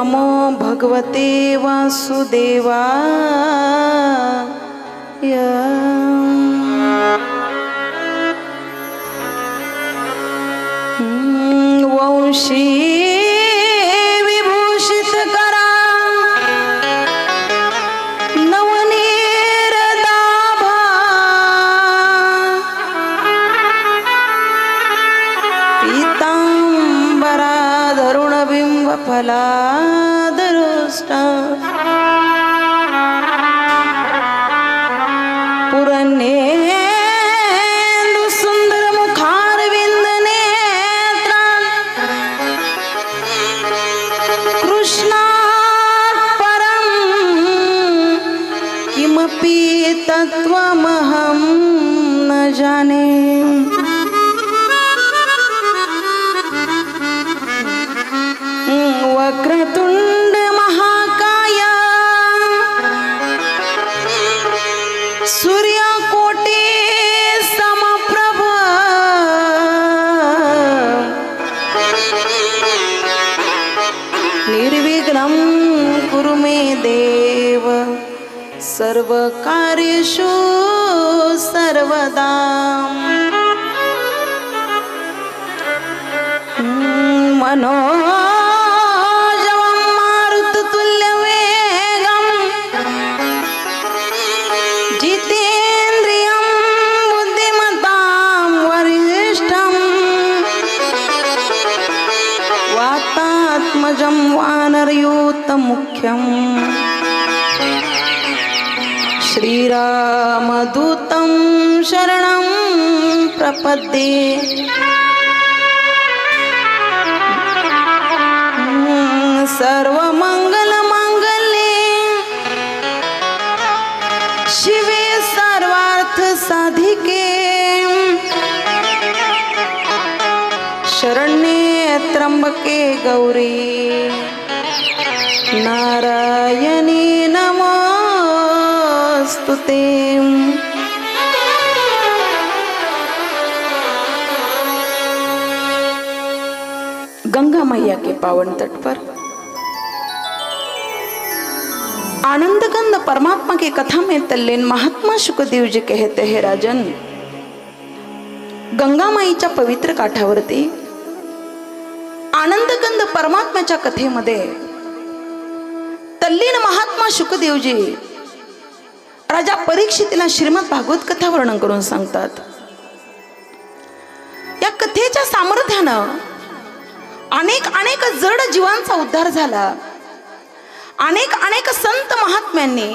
नमो भगवते वासुदेवाय वंशी ولا درسنا सर्वकार्येषु सर्वदा। मनोजवं मारुततुल्यवेगं जितेन्द्रियं बुद्धिमतां वातात्मजं वानरयूतमुख्यम् श्रीरामदूतं शरणं प्रपद्ये। सर्वमङ्गलमङ्गले सर्वमङ्गलमाङ्गल्ये। शिवे सर्वार्थसाधिके। शरण्ये त्र्यम्बके गौरी। नारायणी नमो ते. गंगा मैया के पावन तट पर. आनंद गंध परमात्मा की कथा में तल्लीन महात्मा सुखदेव जी कहते हैं राजन गंगा माईच्या पवित्र काठावरती आनंदगंध परमात्म्याच्या कथेमध्ये तल्लीन महात्मा शुकदेवजी राजा परीक्षितीला श्रीमद भागवत कथा वर्णन करून सांगतात. या कथेच्या सामर्थ्यानं अनेक अनेक जड जीवांचा उद्धार झाला. अनेक अनेक संत महात्म्यांनी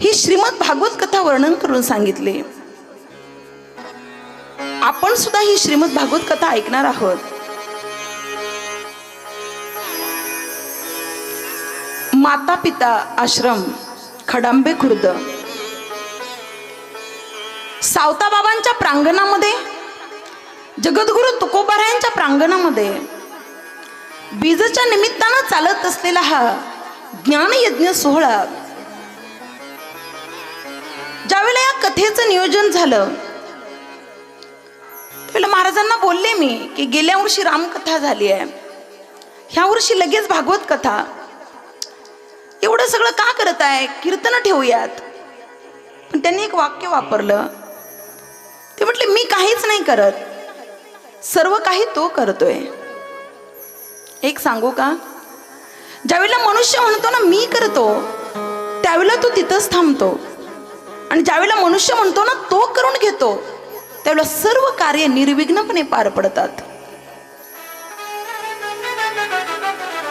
ही श्रीमद भागवत कथा वर्णन करून सांगितले. आपण सुद्धा ही श्रीमद भागवत कथा ऐकणार आहोत. माता पिता आश्रम खडांबे खुर्द. सावताबाबांच्या प्रांगणामध्ये जगद्गुरु तुकोबारायांच्या प्रांगणामध्ये बीजच्या निमित्तानं चालत असलेला हा ज्ञानयज्ञ सोहळा ज्यावेळेला या कथेचं नियोजन झालं त्यावेळेला महाराजांना बोलले मी की गेल्या वर्षी रामकथा झाली आहे. ह्या वर्षी लगेच भागवत कथा. एवढं सगळं का करत आहे कीर्तन ठेवूयात. पण त्यांनी एक वाक्य वापरलं. काहीच नाही करत. सर्व काही तो करतोय. एक सांगू का? ज्यावेळेला मनुष्य म्हणतो ना मी करतो त्यावेळेला तो तिथंच थांबतो. आणि ज्यावेळेला मनुष्य म्हणतो ना तो करून घेतो त्यावेळेला सर्व कार्य निर्विघ्नपणे पार पडतात.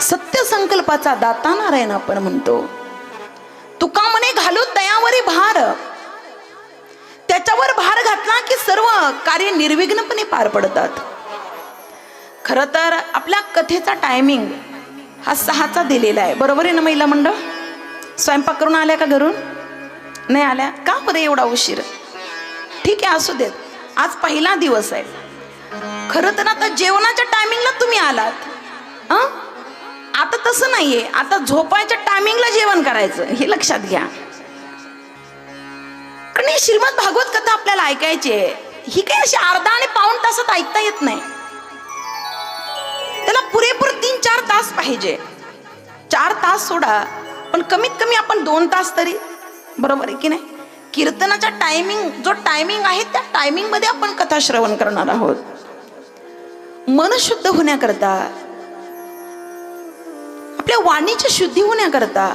सत्य संकल्पाचा दाता नारायण आपण म्हणतो. तुका म्हणे घालू दयावरी भार. त्याच्यावर भार घातला की सर्व कार्य निर्विघ्नपणे पार पडतात. खर तर आपल्या कथेचा टायमिंग हा सहाचा दिलेला आहे. बरोबर आहे ना महिला मंडळ? स्वयंपाक करून आल्या का घरून? नाही आल्या? का बरं एवढा उशीर? ठीक आहे असू देत. आज पहिला दिवस आहे. खरं तर आता जेवणाच्या टायमिंगला तुम्ही आलात. आता तसं नाहीये. आता झोपायच्या टायमिंगला जेवण करायचं. हे लक्षात घ्या. ही श्रीमद भागवत कथा आपल्याला ऐकायची आहे. ही काही अशी अर्धा आणि पाऊण तासात ऐकता येत नाही. त्याला पुरेपूर तीन चार तास पाहिजे. चार तास सोडा पण कमीत कमी आपण दोन तास तरी. बरोबर आहे की नाही? कीर्तनाचा टायमिंग जो टायमिंग आहे त्या टायमिंगमध्ये आपण कथा श्रवण करणार आहोत. मन शुद्ध होण्याकरता आपल्या वाणीची शुद्धी होण्याकरता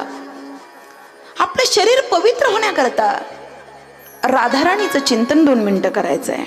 आपलं शरीर पवित्र होण्याकरता राधाराणीचं चिंतन दोन मिनटं करायचं आहे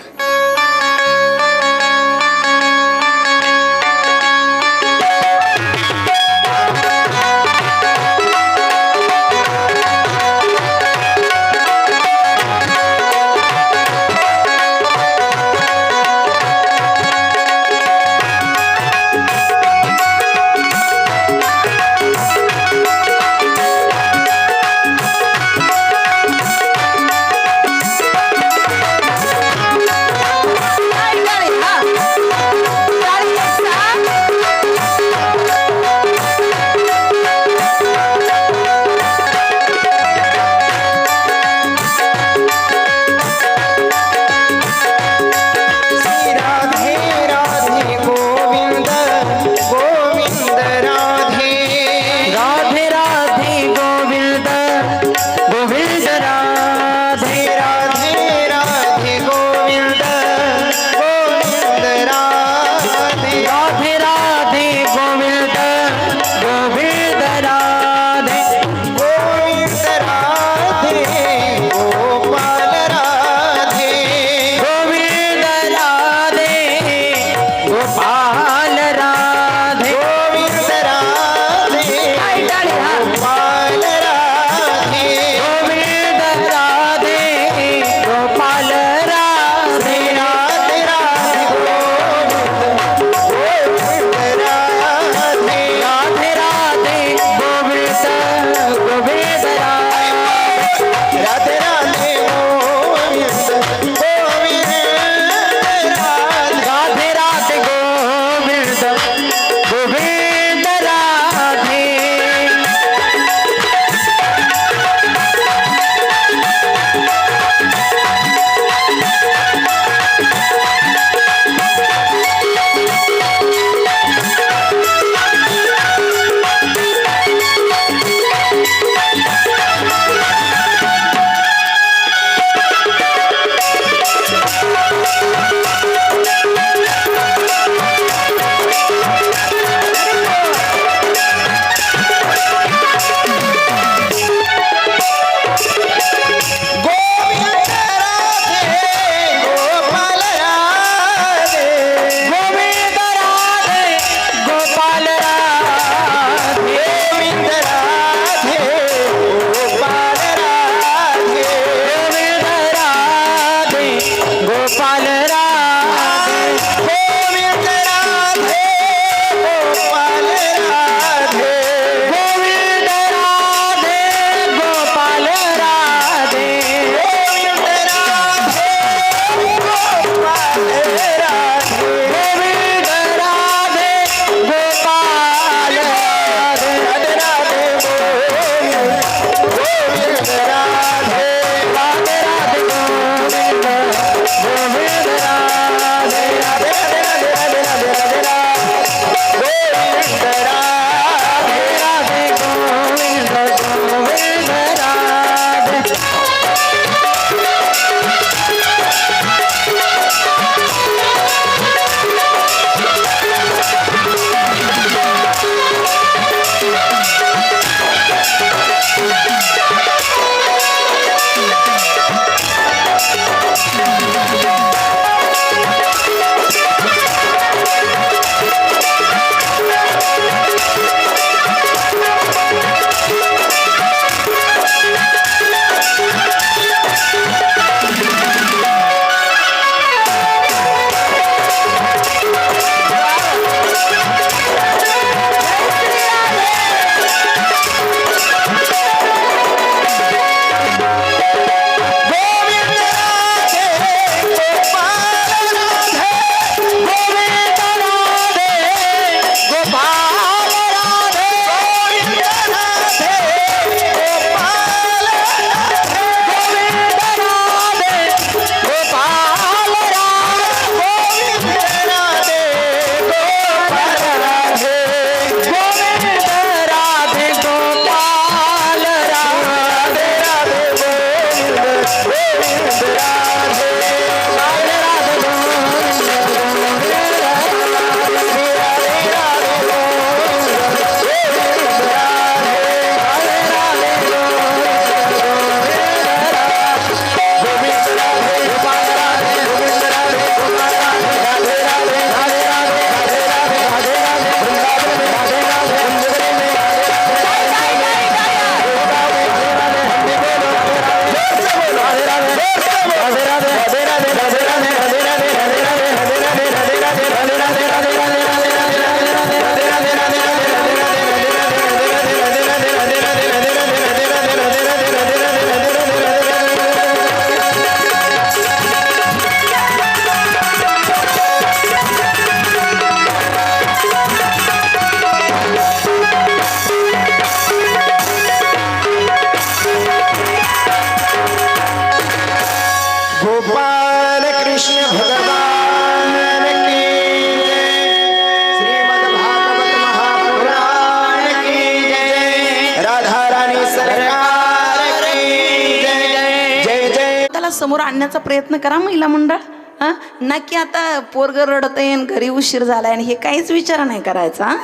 समोर आणण्याचा प्रयत्न करा महिला मंडळ. हां? ना की आता पोरग रडत आहे घरी उशीर झालाय आणि हे काहीच विचार नाही करायचा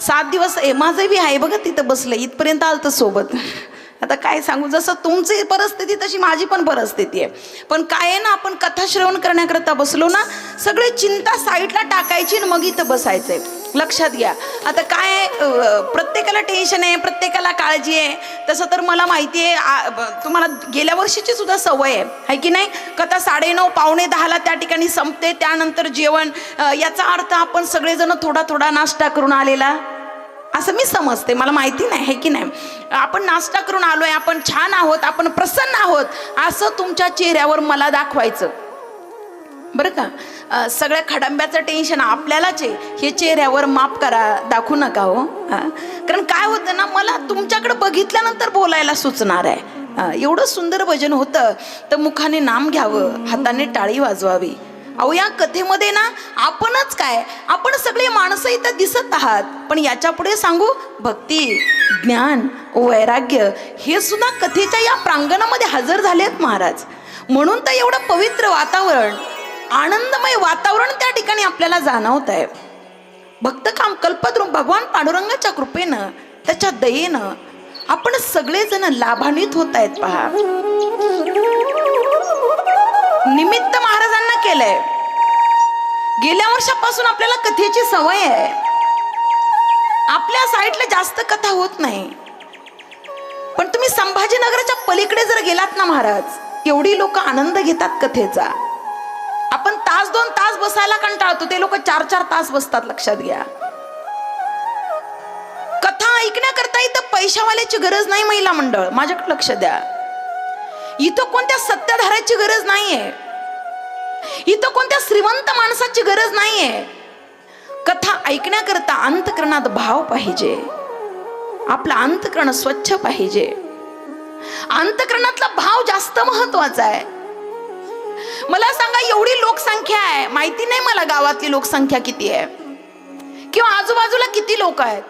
सात दिवस ए माझं बी आहे बघा तिथं बसलं इथपर्यंत आलं तर सोबत. आता काय सांगू जसं तुमची परिस्थिती तशी माझी पण परिस्थिती आहे. पण काय आहे ना आपण कथा श्रवण करण्याकरता बसलो ना सगळे चिंता साईडला टाकायची आणि मग इथं बसायचंय. लक्षात घ्या. आता काय प्रत्येकाला टेन्शन आहे प्रत्येकाला काळजी आहे तसं तर मला माहिती आहे तुम्हाला गेल्या वर्षीची सुद्धा सवय आहे. है की नाही? कथा साडेनऊ पावणे दहाला त्या ठिकाणी संपते त्यानंतर जेवण याचा अर्थ आपण सगळेजण थोडा थोडा नाश्ता करून आलेला. असं मी समजते मला माहिती नाही आहे की नाही? आपण नाश्ता करून आलोय आपण छान आहोत आपण प्रसन्न आहोत असं तुमच्या चेहऱ्यावर मला दाखवायचं. बरं का? सगळ्या खडंब्याचं टेन्शन आपल्यालाच आहे. हे चेहऱ्यावर माफ करा दाखवू नका हो. हां. कारण काय होतं ना मला तुमच्याकडे बघितल्यानंतर बोलायला सुचणार आहे. हां, एवढं सुंदर भजन होतं तर मुखाने नाम घ्यावं हाताने टाळी वाजवावी. अहो या कथेमध्ये ना आपणच काय? आपण सगळे माणसं इथं दिसत आहात. पण याच्यापुढे सांगू भक्ती ज्ञान वैराग्य हे सुद्धा कथेच्या या प्रांगणामध्ये हजर झालेत महाराज. म्हणून तर एवढं पवित्र वातावरण आनंदमय वातावरण त्या ठिकाणी आपल्याला जाणवत आहे भक्त काम कल्पद्रुम भगवान पांडुरंगाच्या कृपेनं त्याच्या दयेनं आपण सगळेजण लाभान्वित होत आहेत पहा. निमित्त महाराजांना केलंय. गेल्या वर्षापासून आपल्याला कथेची सवय आहे. आपल्या साईडला जास्त कथा होत नाही. पण तुम्ही संभाजीनगराच्या पलीकडे जर गेलात ना महाराज एवढी लोक आनंद घेतात कथेचा. तास दोन तास बसायला कंटाळतो. ते लोक चार चार तास बसतात लक्षात घ्या. कथा ऐकण्याकरता इथं पैशावाल्याची गरज नाही महिला मंडळ. माझ्याकडे लक्ष द्या. इथं कोणत्या सत्याधाराची गरज नाहीये. इथं कोणत्या श्रीमंत माणसाची गरज नाहीये. कथा ऐकण्याकरता अंतकरणात भाव पाहिजे. आपलं अंतकरण स्वच्छ पाहिजे. अंतकरणातला भाव जास्त महत्त्वाचा आहे. मला सांगा एवढी लोकसंख्या आहे. माहिती नाही मला गावातली लोकसंख्या किती आहे. किंवा आजूबाजूला किती लोक आहेत.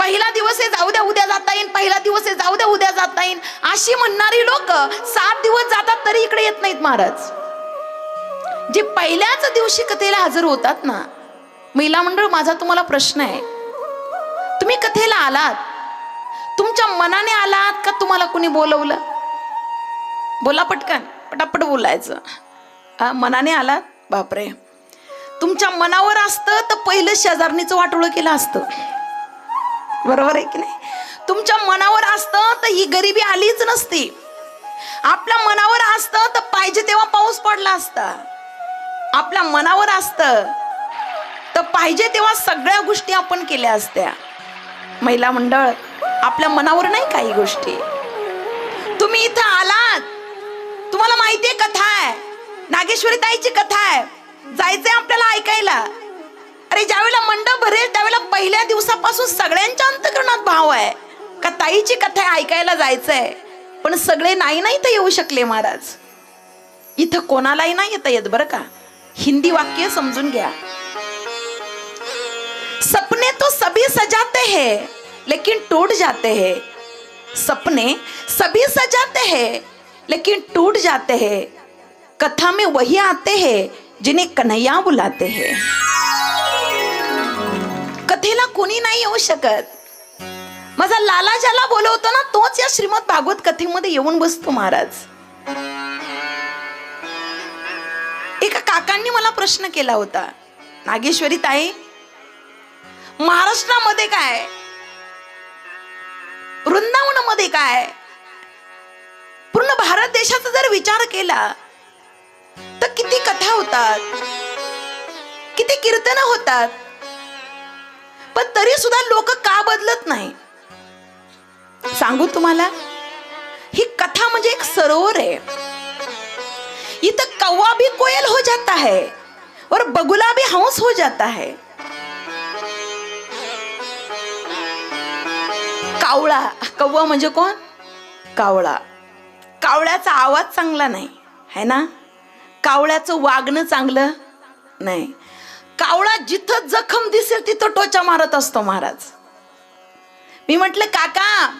पहिला दिवस हे जाऊ द्या उद्या जाता येईल पहिला दिवस हे जाऊ द्या उद्या जाता येईल अशी म्हणणारी लोक सात दिवस जातात तरी इकडे येत नाहीत महाराज. जे पहिल्याच दिवशी कथेला हजर होतात ना महिला मंडळ माझा तुम्हाला प्रश्न आहे. तुम्ही कथेला आलात? तुमच्या मनाने आलात का तुम्हाला कुणी बोलवलं? बोला पटकन. पटापट बोलायचं. हा, मनाने आला? बापरे. तुमच्या मनावर असतं तर पहिलं शेजारणीचं वाटोळं केलं असतं. बरोबर आहे की नाही? तुमच्या मनावर असतं तर ही गरिबी आलीच नसती. आपल्या मनावर असतं तर पाहिजे तेव्हा पाऊस पडला असता. आपल्या मनावर असतं तर पाहिजे तेव्हा सगळ्या गोष्टी आपण केल्या असत्या. महिला मंडळ आपल्या मनावर नाही काही गोष्टी. तुम्ही इथं आला तुम्हाला माहितीये कथा आहे. नागेश्वरी ताईची कथा आहे. जायचंय आपल्याला ऐकायला. अरे ज्यावेळेला मंडप भरेल त्यावेळेला पहिल्या दिवसापासून सगळ्यांच्या अंतकरणात भाव आहे. का ताईची कथा ऐकायला जायचंय. पण सगळे नाही नाही तर येऊ शकले महाराज? इथं कोणालाही नाही येता येत बरं का? हिंदी वाक्य समजून घ्या. सपने तो सभी सजाते हैं लेकिन टूट जाते हैं. सपने सभी सजाते हैं. लेकिन टूट जाते हैं। कथा में वही आते हैं जिन्हें कन्हैया बुलाते हैं। कथेला कोणी नाही येऊ हो शकत। माझा लाला ज्याला बोलवतो ना तोच या श्रीमद भागवत कथेमध्ये येऊन बसतो महाराज। एका काकांनी मला प्रश्न केला होता नागेश्वरी ताई महाराष्ट्रामध्ये काय? वृंदावनामध्ये काय? पूर्ण भारत देशाचा जर विचार केला तर किती कथा होतात किती कीर्तन होतात. पण तरी सुद्धा लोक का बदलत नाही? सांगू तुम्हाला? ही कथा म्हणजे एक सरोवर आहे. इथं कौवा भी कोयल हो जाता है और बगुला भी हंस हो जाता है कावळा कौवा म्हणजे कोण? कावळा. कावळ्याचा आवाज चांगला नाही है ना? कावळ्याचं वागणं चांगलं नाही. कावळा जिथं जखम दिसेल तिथं टोचा मारत असतो महाराज. मी म्हटलं काका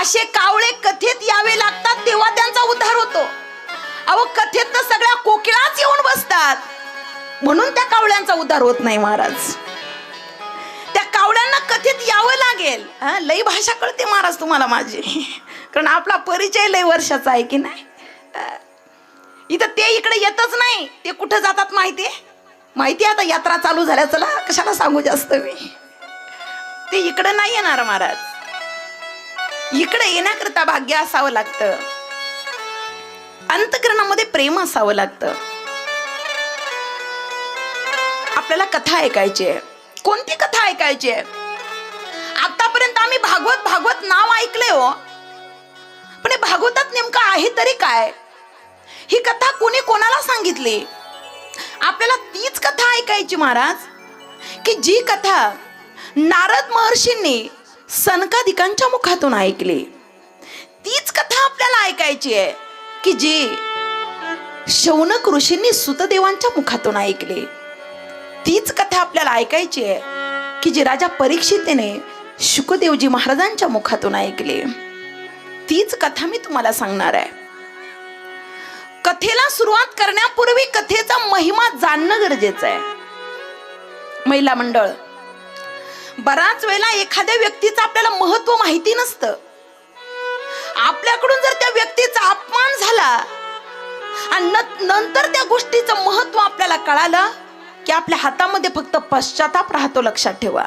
असे कावळे कथेत यावे लागतात तेव्हा त्यांचा उद्धार होतो. अहो कथेत तर सगळ्या कोकिळाच येऊन बसतात. म्हणून त्या कावळ्यांचा उद्धार होत नाही महाराज. त्या कावळ्यांना कथेत यावं लागेल. लई भाषा कळते महाराज तुम्हाला माझी. कारण आपला परिचय लय वर्षाचा आहे की नाही? इथं ते इकडे येतच नाही. ते कुठं जातात माहितीये? माहिती आता यात्रा चालू झाल्या. चला कशाला सांगू जास्त मी? ते इकडे नाही येणार महाराज. इकडे येण्याकरता भाग्य असावं लागतं. अंतकरणामध्ये प्रेम असावं लागतं. आपल्याला कथा ऐकायची आहे. कोणती कथा ऐकायची आहे? आतापर्यंत आम्ही भागवत भागवत नाव ऐकले हो. भागवतात नेमकं आहे तरी काय? ही कथा कोणी कोणाला सांगितली? आपल्याला तीच कथा ऐकायची महाराज की जी कथा नारद महर्षींनी सनकादिकांच्या मुखातून ऐकली. तीच कथा आपल्याला ऐकायची आहे की जी शौनक ऋषींनी सुतदेवांच्या मुखातून ऐकली. तीच कथा आपल्याला ऐकायची आहे की जी राजा परीक्षितेने शुकदेवजी महाराजांच्या मुखातून ऐकली. तीच कथा मी तुम्हाला सांगणार आहे. कथेला सुरुवात करण्यापूर्वी कथेचा महिमा जाणणं गरजेचं आहे. महिला मंडळ बराच वेळेला एखाद्या व्यक्तीचं आपल्याला महत्त्व माहिती नसतं. आपल्याकडून जर त्या व्यक्तीचा अपमान झाला आणि न- नंतर त्या गोष्टीचं महत्त्व आपल्याला कळालं की आपल्या हातामध्ये फक्त पश्चाताप राहतो लक्षात ठेवा.